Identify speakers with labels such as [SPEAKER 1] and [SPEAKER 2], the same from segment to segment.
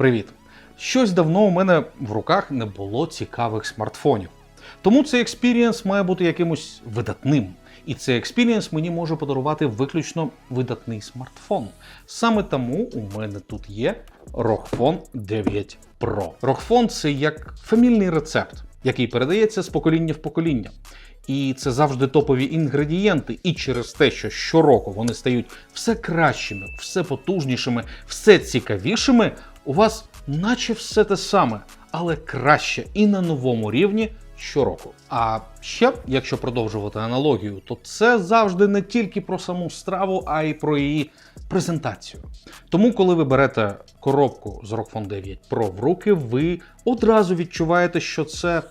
[SPEAKER 1] Привіт! Щось давно у мене в руках не було цікавих смартфонів. Тому цей експірієнс має бути якимось видатним. І цей експірієнс мені може подарувати виключно видатний смартфон. Саме тому у мене тут є ROG 9 Pro. ROG це як фамільний рецепт, який передається з покоління в покоління. І це завжди топові інгредієнти. І через те, що щороку вони стають все кращими, все потужнішими, все цікавішими, у вас наче все те саме, але краще і на новому рівні щороку. А ще, якщо продовжувати аналогію, то це завжди не тільки про саму страву, а й про її презентацію. Тому, коли ви берете коробку з ROG 9 Pro в руки, ви одразу відчуваєте, що це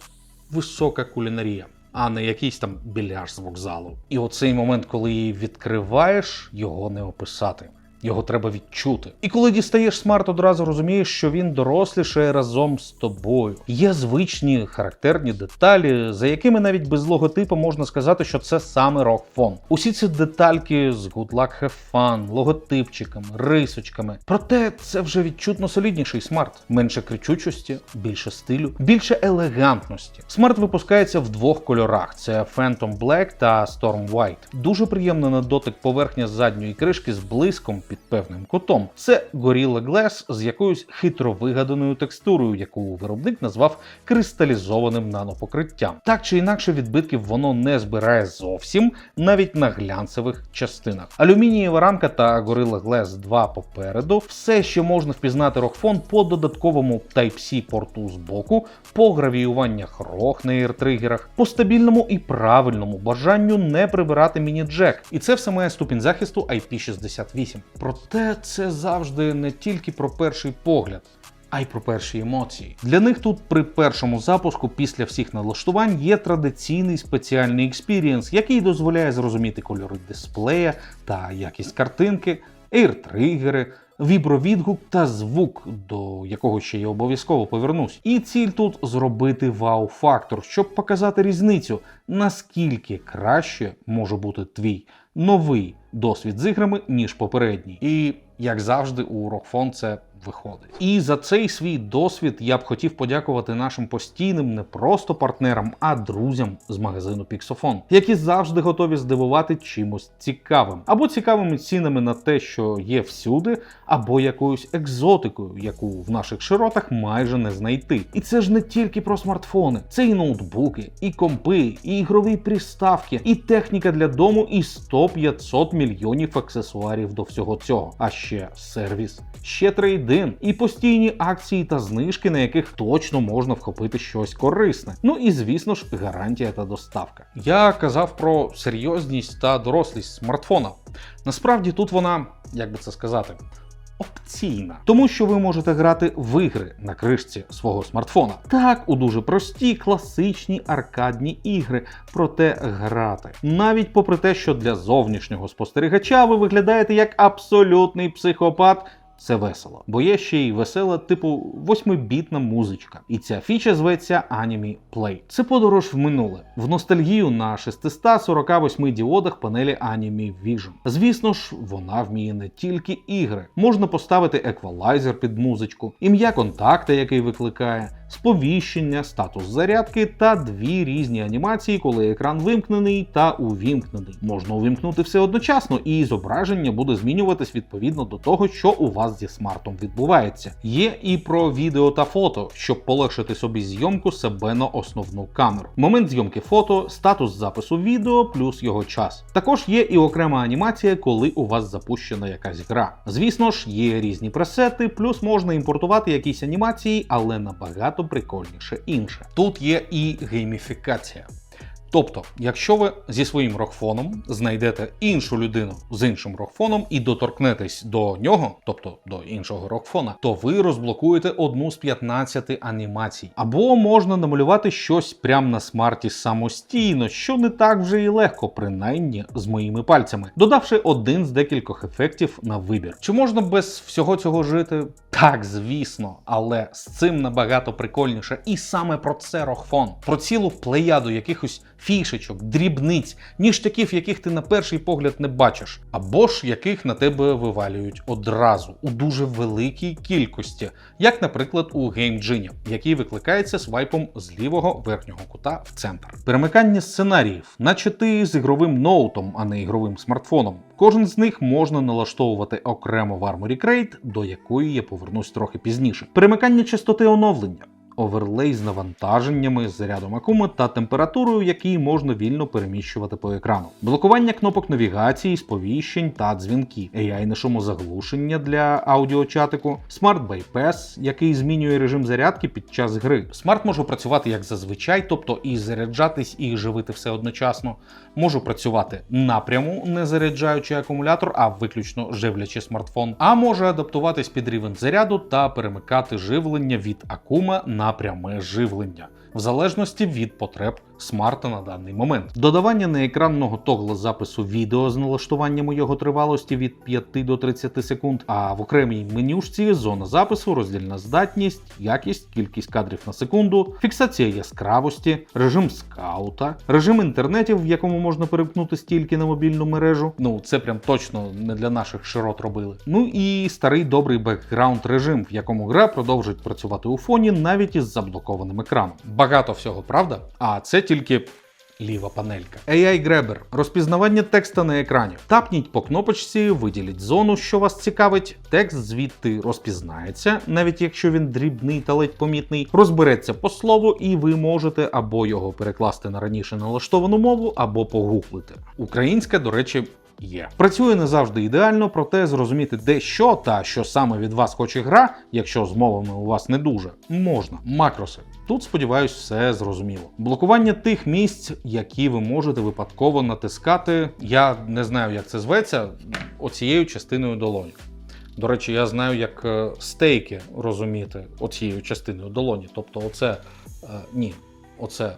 [SPEAKER 1] висока кулінарія. А не якийсь там біляш з вокзалу. І оцей момент, коли її відкриваєш, його не описати. Його треба відчути. І коли дістаєш смарт, одразу розумієш, що він дорослішає разом з тобою. Є звичні характерні деталі, за якими навіть без логотипу можна сказати, що це саме Phone. Усі ці детальки з Good Luck Have Fun, логотипчиками, рисочками. Проте це вже відчутно солідніший смарт. Менше кричучості, більше стилю, більше елегантності. Смарт випускається в двох кольорах: це Phantom Black та Storm White. Дуже приємна на дотик поверхня задньої кришки з блиском під певним кутом. Це Gorilla Glass з якоюсь хитро вигаданою текстурою, яку виробник назвав кристалізованим нанопокриттям. Так чи інакше, відбитків воно не збирає зовсім, навіть на глянцевих частинах. Алюмінієва рамка та Gorilla Glass 2 попереду, все, що можна впізнати рогфон по додатковому Type-C порту з боку, по гравіюваннях рог на ейртригерах, по стабільному і правильному бажанню не прибирати міні-джек. І це все має ступінь захисту IP68. Проте це завжди не тільки про перший погляд. А й про перші емоції. Для них тут при першому запуску після всіх налаштувань є традиційний спеціальний експірієнс, який дозволяє зрозуміти кольори дисплея та якість картинки, ейртригери, вібровідгук та звук, до якого ще я обов'язково повернусь. І ціль тут зробити вау-фактор, щоб показати різницю, наскільки краще може бути твій новий досвід з іграми, ніж попередній. І як завжди, у Rockfon це виходить. І за цей свій досвід я б хотів подякувати нашим постійним не просто партнерам, а друзям з магазину Pixofon, які завжди готові здивувати чимось цікавим, або цікавими цінами на те, що є всюди, або якоюсь екзотикою, яку в наших широтах майже не знайти. І це ж не тільки про смартфони, це і ноутбуки, і компи, і ігрові приставки, і техніка для дому, і 100-500 мільйонів аксесуарів до всього цього. А ще сервіс, ще трейдин, і постійні акції та знижки, на яких точно можна вхопити щось корисне. Ну і звісно ж, гарантія та доставка. Я казав про серйозність та дорослість смартфона. Насправді тут вона, як би це сказати, опційна, тому що ви можете грати в ігри на кришці свого смартфона. Так, у дуже прості, класичні аркадні ігри, проте грати. Навіть попри те, що для зовнішнього спостерігача ви виглядаєте як абсолютний психопат. Це весело, бо є ще й весела, типу восьмибітна музичка. І ця фіча зветься Anime Play. Це подорож в минуле, в ностальгію на 648 діодах панелі Anime Vision. Звісно ж, вона вміє не тільки ігри. Можна поставити еквалайзер під музичку, ім'я контакта, який викликає, сповіщення, статус зарядки та дві різні анімації, коли екран вимкнений та увімкнений. Можна увімкнути все одночасно, і зображення буде змінюватись відповідно до того, що у вас зі смартом відбувається. Є і про відео та фото, щоб полегшити собі зйомку себе на основну камеру. Момент зйомки фото, статус запису відео плюс його час. Також є і окрема анімація, коли у вас запущена якась гра. Звісно ж, є різні пресети, плюс можна імпортувати якісь анімації, але набагато прикольніше інше. Тут є і гейміфікація. Тобто, якщо ви зі своїм рогфоном знайдете іншу людину з іншим рогфоном і доторкнетесь до нього, тобто до іншого рогфона, то ви розблокуєте одну з 15 анімацій. Або можна намалювати щось прямо на смарті самостійно, що не так вже і легко, принаймні з моїми пальцями, додавши один з декількох ефектів на вибір. Чи можна без всього цього жити? Так, звісно, але з цим набагато прикольніше. І саме про це рогфон, про цілу плеяду якихось фішечок, дрібниць, ніштяків, яких ти на перший погляд не бачиш, або ж яких на тебе вивалюють одразу у дуже великій кількості, як, наприклад, у GameGenie, який викликається свайпом з лівого верхнього кута в центр. Перемикання сценаріїв, наче ти з ігровим ноутом, а не ігровим смартфоном. Кожен з них можна налаштовувати окремо в Armory Crate, до якої я повернусь трохи пізніше. Перемикання частоти оновлення. Оверлей з навантаженнями, зарядом акуми та температурою, який можна вільно переміщувати по екрану, блокування кнопок навігації, сповіщень та дзвінки, ai шумозаглушення для аудіочатику, Smart Bypass, який змінює режим зарядки під час гри. Смарт може працювати як зазвичай, тобто і заряджатись, і живити все одночасно. Можу працювати напряму, не заряджаючи акумулятор, а виключно живлячи смартфон. А може адаптуватись під рівень заряду та перемикати живлення від акума на пряме живлення. В залежності від потреб смарта на даний момент. Додавання неекранного тогла запису відео з налаштуванням його тривалості від 5 до 30 секунд, а в окремій менюшці зона запису, роздільна здатність, якість, кількість кадрів на секунду, фіксація яскравості, режим скаута, режим інтернетів, в якому можна перемкнути стільки на мобільну мережу. Ну це прям точно не для наших широт робили. Ну і старий добрий бекграунд режим, в якому гра продовжить працювати у фоні навіть із заблокованим екраном. Багато всього, правда? А це тільки. Ліва панелька. AI Grabber – розпізнавання текста на екрані. Тапніть по кнопочці, виділіть зону, що вас цікавить. Текст звідти розпізнається, навіть якщо він дрібний та ледь помітний, розбереться по слову, і ви можете або його перекласти на раніше налаштовану мову, або погуглити. Українська, до речі. Є. Працює не завжди ідеально, проте зрозуміти, де що та що саме від вас хоче гра, якщо з мовами у вас не дуже, можна. Макроси. Тут, сподіваюсь, все зрозуміло. Блокування тих місць, які ви можете випадково натискати. Я не знаю, як це зветься, оцією частиною долоні. До речі, я знаю, як е, стейки розуміти оцією частиною долоні. Тобто, оце е, ні, оце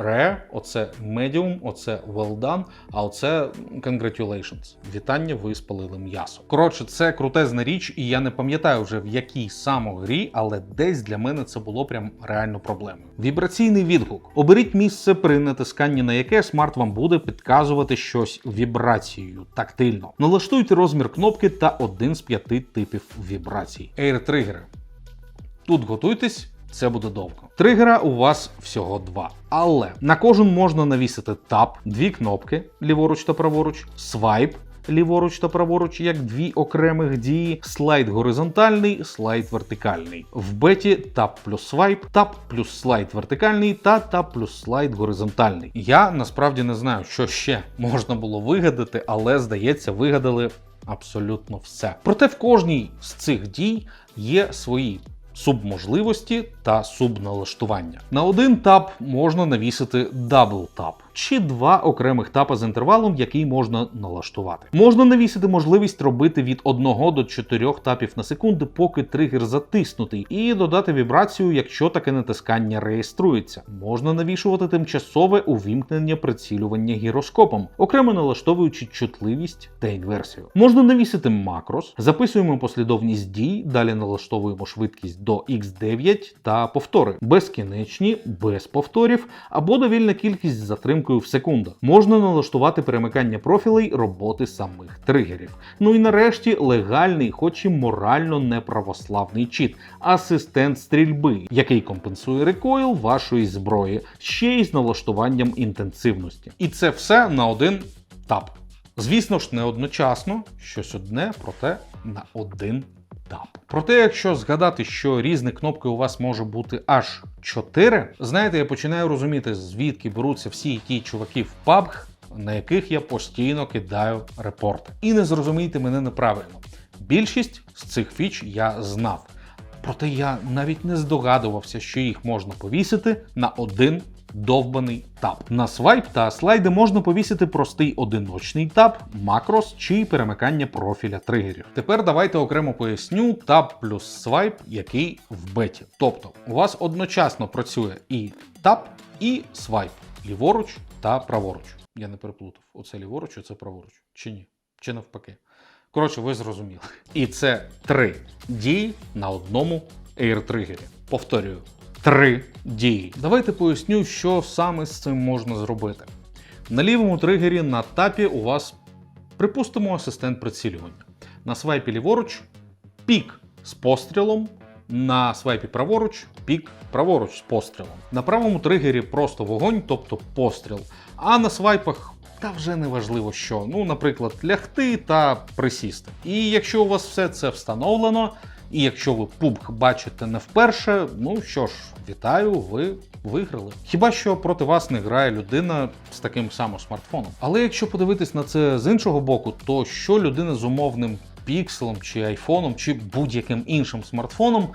[SPEAKER 1] Rare, оце Medium, оце Well Done, а оце Congratulations. Вітання, ви спалили м'ясо. Коротше, це крутезна річ, і я не пам'ятаю вже в якій саме грі, але десь для мене це було прям реально проблемою. Вібраційний відгук. Оберіть місце при натисканні на яке смарт вам буде підказувати щось вібрацією тактильно. Налаштуйте розмір кнопки та один з п'яти типів вібрацій. Air тригери. Тут готуйтесь. Це буде довго. Тригера у вас всього два. Але на кожен можна навісити тап, дві кнопки ліворуч та праворуч, свайп. Ліворуч та праворуч, як дві окремих дії, слайд горизонтальний, слайд вертикальний. В беті тап плюс свайп, тап плюс слайд вертикальний та тап плюс слайд горизонтальний. Я насправді не знаю, що ще можна було вигадати, але здається, вигадали абсолютно все. Проте в кожній з цих дій є свої субможливості та субналаштування. На один таб можна навісити дабл тап чи два окремих тапа з інтервалом, який можна налаштувати. Можна навісити можливість робити від 1 до 4 тапів на секунду, поки тригер затиснутий, і додати вібрацію, якщо таке натискання реєструється. Можна навішувати тимчасове увімкнення прицілювання гіроскопом, окремо налаштовуючи чутливість та інверсію. Можна навісити макрос, записуємо послідовність дій, далі налаштовуємо швидкість до X9 та повтори, безкінечні, без повторів або довільна кількість з затримкою в секунду. Можна налаштувати перемикання профілей роботи самих тригерів. Ну і нарешті легальний, хоч і морально неправославний чіт асистент стрільби, який компенсує рекойл вашої зброї, ще й з налаштуванням інтенсивності. І це все на один тап. Звісно ж, не одночасно, щось одне, проте на один тап. Проте, якщо згадати, що різні кнопки у вас може бути аж 4, знаєте, я починаю розуміти, звідки беруться всі ті чуваки в PUBG, на яких я постійно кидаю репорти. І не зрозумійте мене неправильно. Більшість з цих фіч я знав. Проте я навіть не здогадувався, що їх можна повісити на один довбаний тап. На свайп та слайди можна повісити простий одиночний тап, макрос чи перемикання профіля тригерів. Тепер давайте окремо поясню тап плюс свайп, який в беті. Тобто у вас одночасно працює і тап, і свайп ліворуч та праворуч. Я не переплутав. Оце ліворуч, оце праворуч. Чи ні? Чи навпаки? Коротше, ви зрозуміли. І це три дії на одному AirTrigger. Повторюю: три дії. Давайте поясню, що саме з цим можна зробити. На лівому тригері на тапі у вас, припустимо, асистент прицілювання. На свайпі ліворуч пік з пострілом, на свайпі праворуч пік праворуч з пострілом. На правому тригері просто вогонь, тобто постріл. А на свайпах та вже не важливо що. Ну, наприклад, лягти та присісти. І якщо у вас все це встановлено, і якщо ви PUBG бачите не вперше, ну що ж, вітаю, ви виграли. Хіба що проти вас не грає людина з таким самим смартфоном. Але якщо подивитись на це з іншого боку, то що людина з умовним пікселом чи айфоном, чи будь-яким іншим смартфоном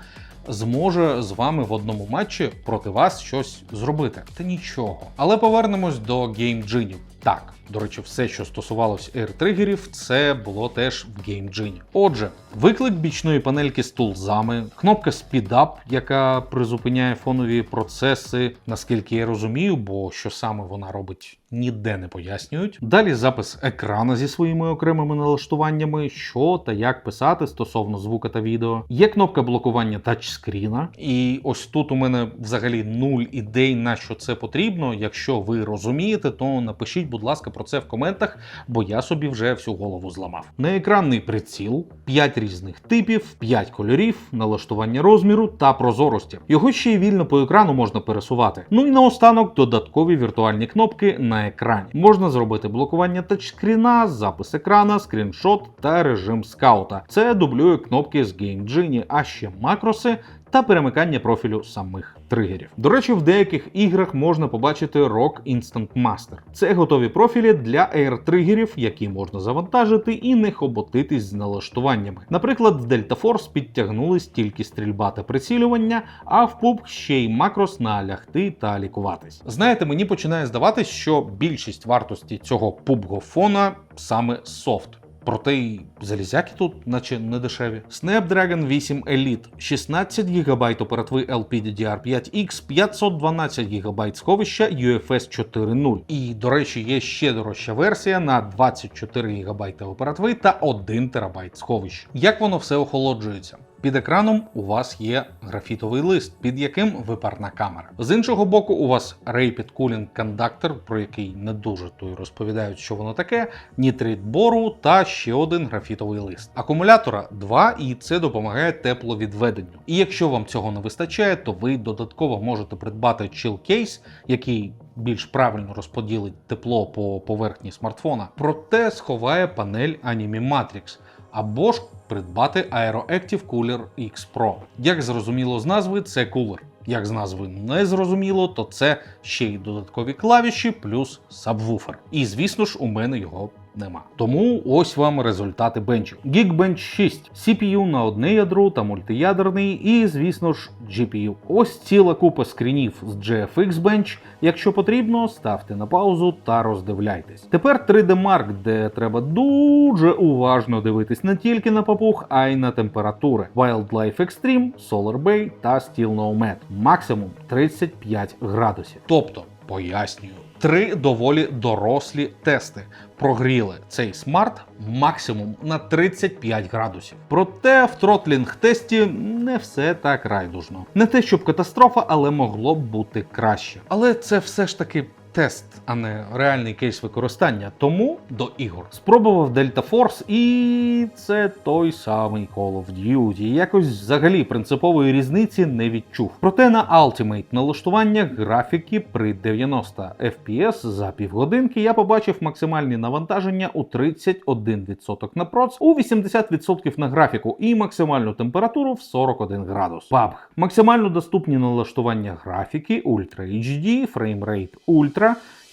[SPEAKER 1] зможе з вами в одному матчі проти вас щось зробити? Та нічого. Але повернемось до геймджинів. Так, до речі, все, що стосувалось AirTriggerів, це було теж в GameGenie. Отже, виклик бічної панельки з тулзами, кнопка Speed Up, яка призупиняє фонові процеси, наскільки я розумію, бо що саме вона робить, ніде не пояснюють. Далі запис екрана зі своїми окремими налаштуваннями, що та як писати стосовно звука та відео. Є кнопка блокування тачскріна, і ось тут у мене взагалі нуль ідей, на що це потрібно. Якщо ви розумієте, то напишіть, будь ласка, про це в коментах, бо я собі вже всю голову зламав. Неекранний приціл, 5 різних типів, 5 кольорів, налаштування розміру та прозорості. Його ще й вільно по екрану можна пересувати. Ну і наостанок додаткові віртуальні кнопки на екрані. Можна зробити блокування тачскріна, запис екрана, скріншот та режим скаута. Це дублює кнопки з Game Genie, а ще макроси та перемикання профілю самих тригерів. До речі, в деяких іграх можна побачити Rock Instant Master. Це готові профілі для AR-тригерів, які можна завантажити і не хоботитись з налаштуваннями. Наприклад, в Delta Force підтягнулись тільки стрільба та прицілювання, а в PUBG ще й макрос на лягти та лікуватись. Знаєте, мені починає здаватись, що більшість вартості цього PUBG фона саме софт. Проте й залізяки тут, наче не дешеві. Snapdragon 8 Elite, 16 ГБ оперативи LPDDR5X, 512 ГБ сховища UFS 4.0. І, до речі, є ще дорожча версія на 24 ГБ оперативи та 1 ТБ сховища. Як воно все охолоджується? Під екраном у вас є графітовий лист, під яким випарна камера. З іншого боку, у вас Rapid Cooling Conductor, про який не дуже то й розповідають, що воно таке, нітрит бору та ще один графітовий лист. Акумулятора 2, і це допомагає тепловідведенню. І якщо вам цього не вистачає, то ви додатково можете придбати chill case, який більш правильно розподілить тепло по поверхні смартфона, проте сховає панель Anime Matrix або ж придбати AeroActive Cooler X Pro. Як зрозуміло з назви, це кулер. Як з назви не зрозуміло, то це ще й додаткові клавіші плюс сабвуфер. І звісно ж, у мене його нема. Тому ось вам результати бенчів. Geekbench 6, CPU на одне ядро та мультиядерний, і, звісно ж, GPU. Ось ціла купа скрінів з GFX Bench. Якщо потрібно, ставте на паузу та роздивляйтесь. Тепер 3D Mark, де треба дуже уважно дивитись не тільки на папуг, а й на температури. Wildlife Extreme, Solar Bay та Steel Nomad. Максимум 35 градусів. Тобто, пояснюю. Три доволі дорослі тести прогріли цей смарт максимум на 35 градусів. Проте в тротлінг тесті не все так райдужно. Не те, щоб катастрофа, але могло б бути краще. Але це все ж таки. Тест, а не реальний кейс використання. Тому до ігор спробував Delta Force, і це той самий Call of Duty. Якось взагалі принципової різниці не відчув. Проте на Ultimate налаштуваннях графіки при 90 FPS за півгодинки я побачив максимальні навантаження у 31% на проц, у 80% на графіку і максимальну температуру в 41 градус. PUBG. Максимально доступні налаштування графіки Ultra HD, фреймрейт Ultra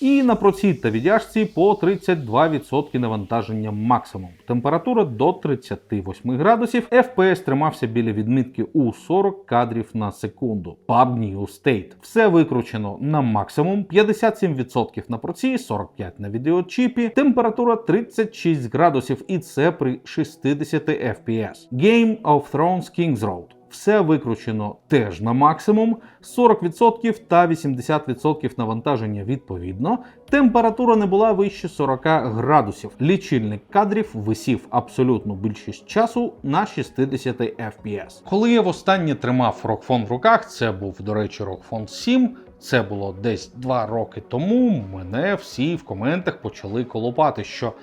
[SPEAKER 1] і на проці та віддяжці по 32% навантаження максимум. Температура до 38 градусів. FPS тримався біля відмітки у 40 кадрів на секунду. PUBG New State. Все викручено на максимум, 57% на проці, 45 на відеочіпі, температура 36 градусів, і це при 60 FPS. Game of Thrones Kings Road. Все викручено теж на максимум, 40% та 80% навантаження відповідно. Температура не була вище 40 градусів. Лічильник кадрів висів абсолютну більшість часу на 60 FPS. Коли я востаннє тримав Rockfon в руках, це був, до речі, Rockfon 7. Це було десь два роки тому. Мене всі в коментах почали колупати, що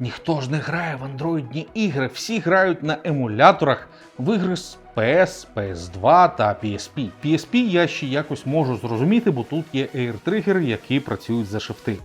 [SPEAKER 1] ніхто ж не грає в андроїдні ігри, всі грають на емуляторах в ігри з PS, PS2 та PSP. PSP я ще якось можу зрозуміти, бо тут є Air Trigger, які працюють за шифти.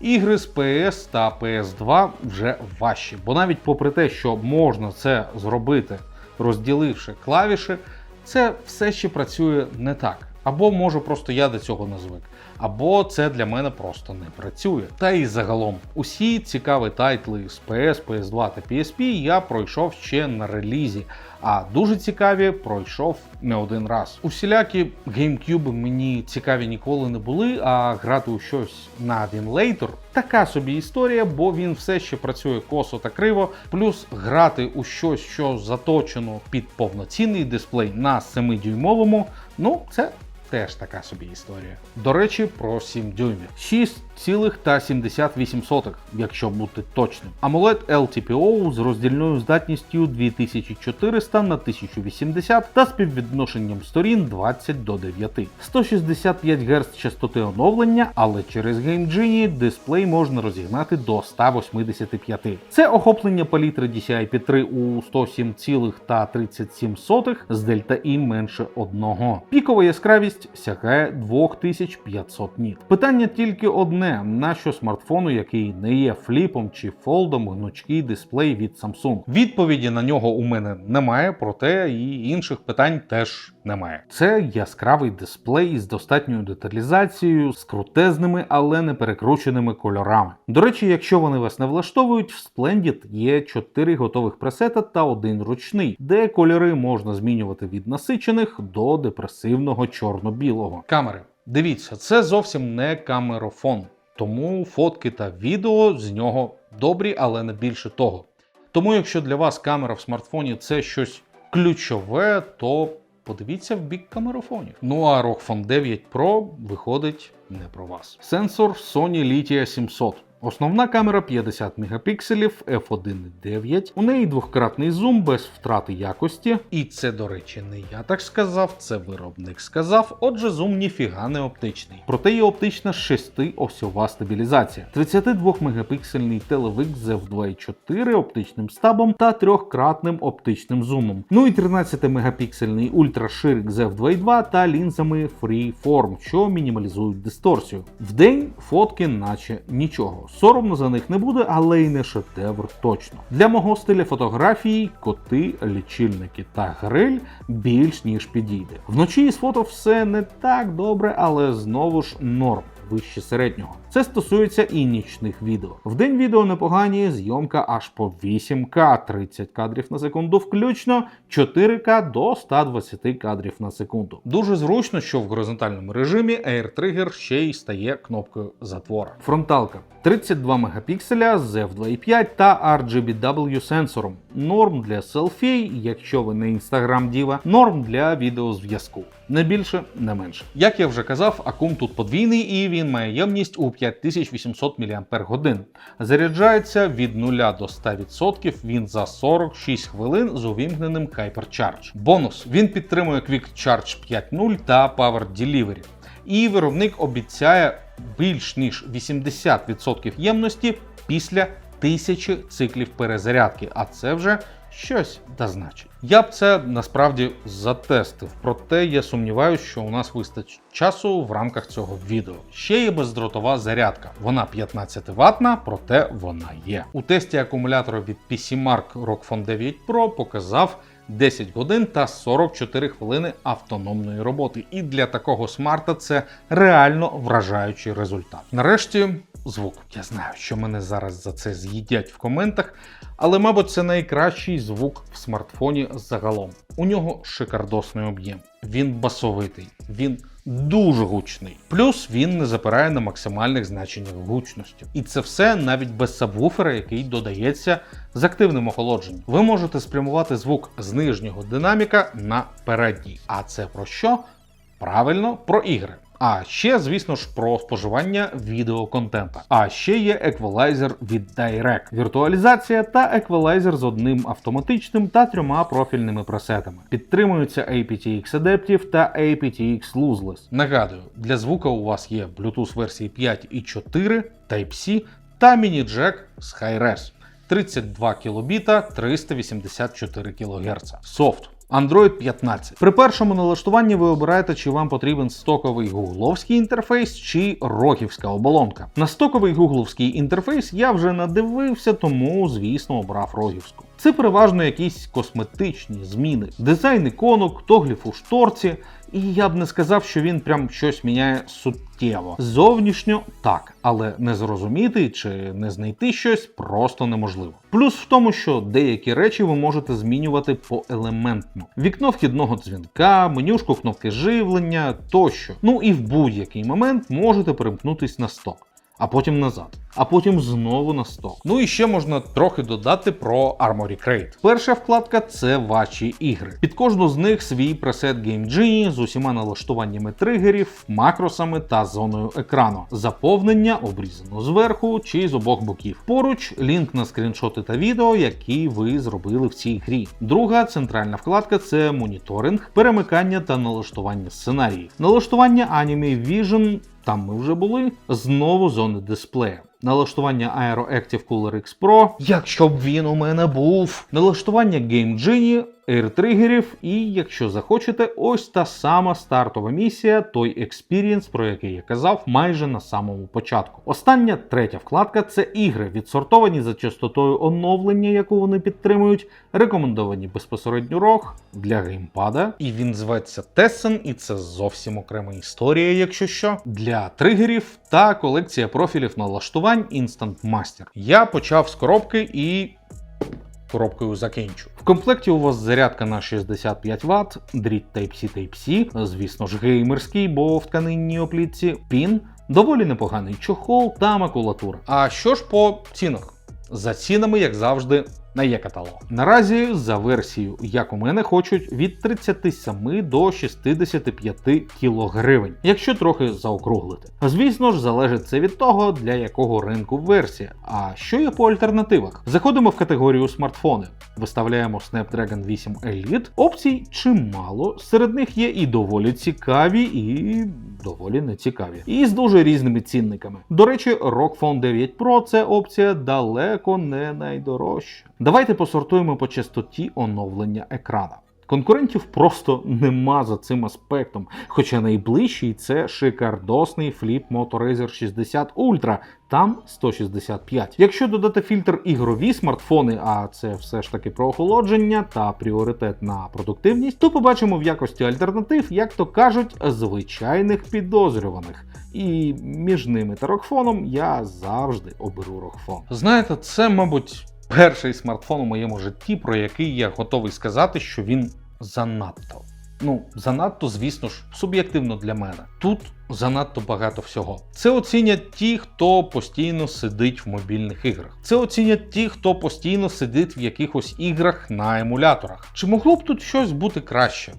[SPEAKER 1] Ігри з PS та PS2 вже важчі, бо навіть попри те, що можна це зробити, розділивши клавіші, це все ще працює не так. Або може просто я до цього не звик, або це для мене просто не працює. Та і загалом, усі цікаві тайтли з PS, PS2 та PSP я пройшов ще на релізі, а дуже цікаві пройшов не один раз. Усілякі GameCube мені цікаві ніколи не були, а грати у щось на Вінлейтор така собі історія, бо він все ще працює косо та криво. Плюс грати у щось, що заточено під повноцінний дисплей на 7-дюймовому, ну це теж така собі історія. До речі, про 7 дюймів. 6,78, якщо бути точним. AMOLED LTPO з роздільною здатністю 2400 на 1080 та співвідношенням сторін 20 до 9. 165 Гц частоти оновлення, але через Game Genie дисплей можна розігнати до 185. Це охоплення палітри DCI-P3 у 107,37 з Delta I менше 1. Пікова яскравість сягає 2500 ніт. Питання тільки одне: нащо смартфону, який не є фліпом чи фолдом, гнучкий дисплей від Samsung? Відповіді на нього у мене немає, проте і інших питань теж немає. Це яскравий дисплей з достатньою деталізацією, з крутезними, але не перекрученими кольорами. До речі, якщо вони вас не влаштовують, в Splendid є 4 готових пресета та один ручний, де кольори можна змінювати від насичених до депресивного чорно-білого. Камери. Дивіться, це зовсім не камерофон, тому фотки та відео з нього добрі, але не більше того. Тому, якщо для вас камера в смартфоні це щось ключове, то подивіться в бік камерофонів. Ну а ROG 9 Pro виходить не про вас. Сенсор Sony Litia 700. Основна камера 50 мегапікселів f1.9. У неї двократний зум без втрати якості. І це, до речі, не я так сказав, це виробник сказав. Отже, зум ніфіга не оптичний. Проте є оптична 6-осьова стабілізація. 32 мегапіксельний телевик з f2.4 оптичним стабом та трьохкратним оптичним зумом. Ну і 13 мегапіксельний ультраширик з f2.2 та лінзами Freeform, що мінімалізують дисторсію. Вдень фотки, наче нічого. Соромно за них не буде, але й не шедевр точно. Для мого стиля фотографії коти, лічильники та гриль більш ніж підійде. Вночі із фото все не так добре, але знову ж норм. Вище середнього. Це стосується і нічних відео. Вдень відео непогані, зйомка аж по 8К, 30 кадрів на секунду, включно 4К до 120 кадрів на секунду. Дуже зручно, що в горизонтальному режимі Air Trigger ще й стає кнопкою затвора. Фронталка 32 мегапікселя з f2.5 та RGBW сенсором. Норм для селфі, якщо ви не інстаграм діва, норм для відеозв'язку. Не більше, не менше. Як я вже казав, акум тут подвійний і він має ємність у 5800 мАч. Заряджається від 0 до 100% він за 46 хвилин з увімкненим Hypercharge. Бонус: він підтримує Quick Charge 5.0 та Power Delivery. І виробник обіцяє більш ніж 80% ємності після тисячі циклів перезарядки, а це вже щось дозначить. Я б це насправді затестив, проте я сумніваюся, що у нас вистачить часу в рамках цього відео. Ще є бездротова зарядка. Вона 15 ватна, проте вона є. У тесті акумулятора від PCMark Rockfon 9 Pro показав 10 годин та 44 хвилини автономної роботи. І для такого смарта це реально вражаючий результат. Нарешті звук. Я знаю, що мене зараз за це з'їдять в коментах, але, мабуть, це найкращий звук в смартфоні загалом. У нього шикардосний об'єм. Він басовитий, він дуже гучний. Плюс він не запирає на максимальних значеннях гучності. І це все навіть без сабвуфера, який додається з активним охолодженням. Ви можете спрямувати звук з нижнього динаміка на передній. А це про що? Правильно, про ігри. А ще, звісно ж, про споживання відеоконтента. А ще є еквалайзер від Direct, віртуалізація та еквалайзер з одним автоматичним та трьома профільними пресетами. Підтримуються aptX Adaptive та aptX Lossless. Нагадую, для звука у вас є Bluetooth версії 5 і 4, Type-C та міні-джек з Hi-Res. 32 кілобіта 384 кГц. Софт. Android 15. При першому налаштуванні ви обираєте, чи вам потрібен стоковий гугловський інтерфейс чи роківська оболонка. На стоковий гугловський інтерфейс я вже надивився, тому, звісно, обрав рогівську. Це переважно якісь косметичні зміни, дизайн іконок, тоглів у шторці, і я б не сказав, що він прям щось міняє суттєво. Зовнішньо так, але не зрозуміти чи не знайти щось просто неможливо. Плюс в тому, що деякі речі ви можете змінювати поелементно: вікно вхідного дзвінка, менюшку кнопки живлення тощо. Ну і в будь-який момент можете перемкнутись на сток. А потім назад, а потім знову на сток. Ну і ще можна трохи додати про Armory Crate. Перша вкладка це ваші ігри. Під кожну з них свій пресет Game Genie з усіма налаштуваннями тригерів, макросами та зоною екрану. Заповнення обрізано зверху чи з обох боків. Поруч лінк на скріншоти та відео, які ви зробили в цій грі. Друга центральна вкладка це моніторинг, перемикання та налаштування сценаріїв. Налаштування Anime Vision там ми вже були. Знову зони дисплея. Налаштування Aero Active Cooler X Pro, якщо б він у мене був. Налаштування Game Genie, Air тригерів, і, якщо захочете, ось та сама стартова місія, той експірієнс, про який я казав майже на самому початку. Остання третя вкладка це ігри, відсортовані за частотою оновлення, яку вони підтримують, рекомендовані безпосередньо ROG для геймпада. І він зветься Теssen, і це зовсім окрема історія, якщо що. Для тригерів та колекція профілів налаштувань Instant Master. Я почав з коробки і коробкою закінчу. В комплекті у вас зарядка на 65 Вт, дріт Type-C Type-C, звісно ж, геймерський, бо в тканинній оплітці, пін, доволі непоганий чохол та макулатура. А що ж по цінах? За цінами, як завжди, на є каталог. Наразі за версією, як у мене, хочуть від 37 до 65 кілогривень, якщо трохи заокруглити. Звісно ж, залежить це від того, для якого ринку версія. А що є по альтернативах? Заходимо в категорію смартфони, виставляємо Snapdragon 8 Elite. Опцій чимало. Серед них є і доволі цікаві, і доволі нецікаві. І з дуже різними цінниками. До речі, ROG Phone 9 Pro це опція далеко не найдорожча. Давайте посортуємо по частоті оновлення екрана. Конкурентів просто нема за цим аспектом, хоча найближчий це шикардосний Flip Moto Razr 60 Ultra, там 165. Якщо додати фільтр ігрові смартфони, а це все ж таки про охолодження та пріоритет на продуктивність, то побачимо в якості альтернатив, як то кажуть, звичайних підозрюваних. І між ними та рокфоном я завжди оберу рокфон. Знаєте, це, мабуть, перший смартфон у моєму житті, про який я готовий сказати, що він занадто. Ну, занадто, звісно ж, суб'єктивно для мене. Тут занадто багато всього. Це оцінять ті, хто постійно сидить в мобільних іграх. Це оцінять ті, хто постійно сидить в якихось іграх на емуляторах. Чи могло б тут щось бути краще?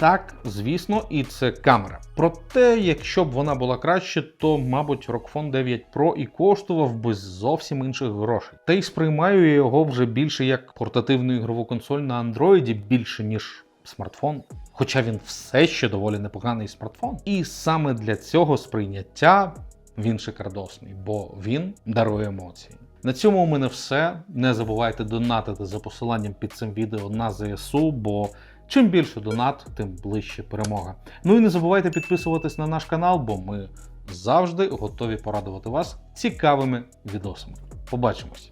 [SPEAKER 1] Так, звісно, і це камера. Проте, якщо б вона була краще, то, мабуть, Rockfon 9 Pro і коштував би зовсім інших грошей. Та й сприймаю його вже більше як портативну ігрову консоль на Android більше, ніж смартфон. Хоча він все ще доволі непоганий смартфон. І саме для цього сприйняття він шикардосний, бо він дарує емоції. На цьому у мене все. Не забувайте донатити за посиланням під цим відео на ЗСУ, бо чим більше донат, тим ближче перемога. Ну і не забувайте підписуватись на наш канал, бо ми завжди готові порадувати вас цікавими відосами. Побачимось!